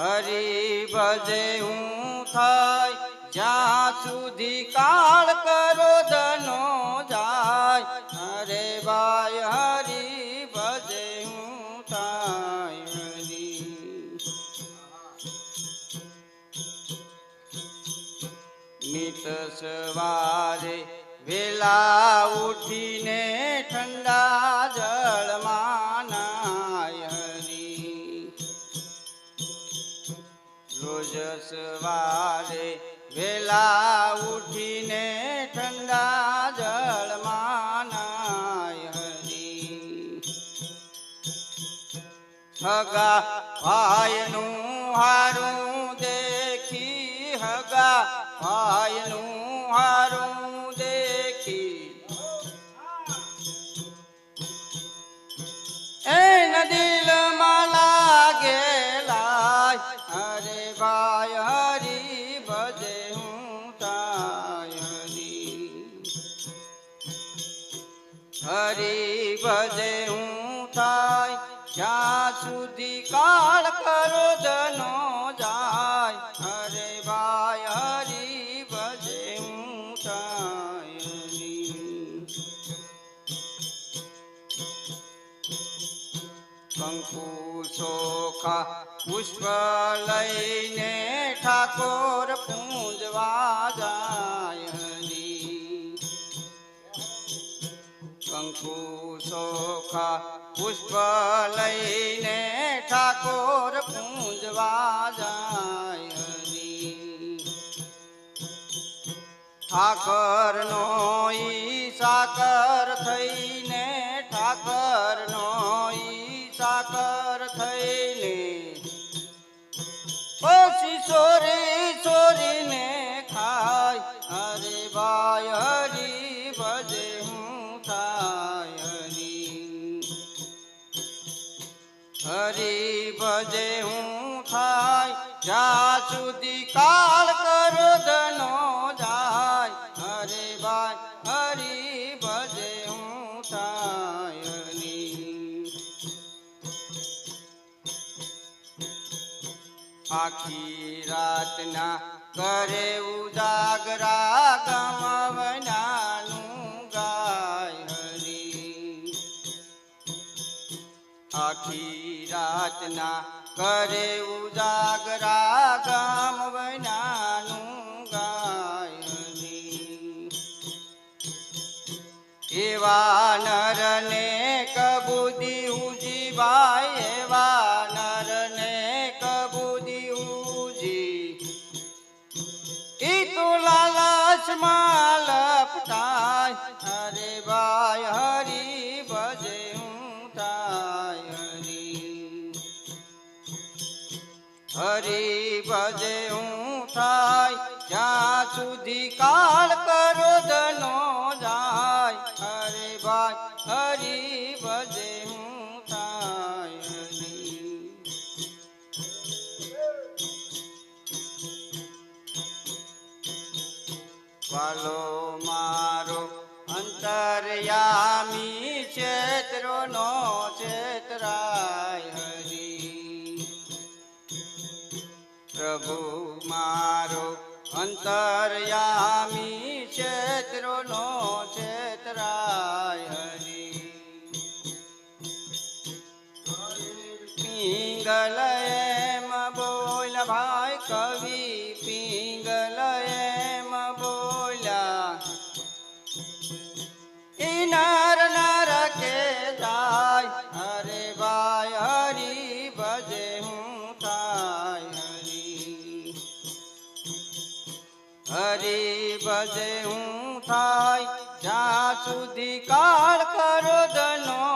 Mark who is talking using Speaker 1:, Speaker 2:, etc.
Speaker 1: હરી ભજે હું થાય, જ્યાં સુધી કાળ કરો ધનો જાય અરે ભાઈ હરી ભજે હું થાય, હરી. મિત સવારે વેલા ઉઠીને ઠંડા જળમાં સવારે વેલા ઉઠીને ઠંડા જળમાં હરી. હગા ભાઈનું હારું દેખી, હગા ભાઈનું હારું દેખી. એન દિલમાં લાગેલા અરે ભાઈ હરી ભજે હું તાય હરી હરી ભજે હું થાય જ્યાં સુધી કાળ કરો જનો જાય, હરે ભાઈ કંકુ ચોખા પુષ્પ લઈને ઠાકોર પૂંજવા જાયની કંકુ સોખા પુષ્પ લઈને ઠાકોર પૂંજવા જાયની હરી ઠાકર નો ઈ સાકર થઈને ઠાકર નો થઈને પછી ચોરી ચોરીને ખાય. અરે ભાઈ, હરી ભજે, હું થાય હરી. હરી ભજે, હું થાય. જ્યાં સુધી કાળ કરો ધનો આખી રાતના કરે ઉજાગરા ગમવનાનું ગાય હરી. આખી રાતના કરે ઉજાગરા ગમવનાનું ગાય હરી. એવા નરને લાલચમાં લપટાય અરે ભાઈ, હરી ભજે તાય, હરી. હરી ભજે હું થાય જ્યાં સુધી કાળ કરો વાલો મારો અંતરયામી ક્ષેત્રો નો ક્ષેત્રાય હરી. પ્રભુ મારો અંતરયામી ક્ષેત્રો નો ક્ષેત્રાય હરી. પિંગલ હરે ભજે હું થાય જ્યાં સુધી કાળ કરો જાય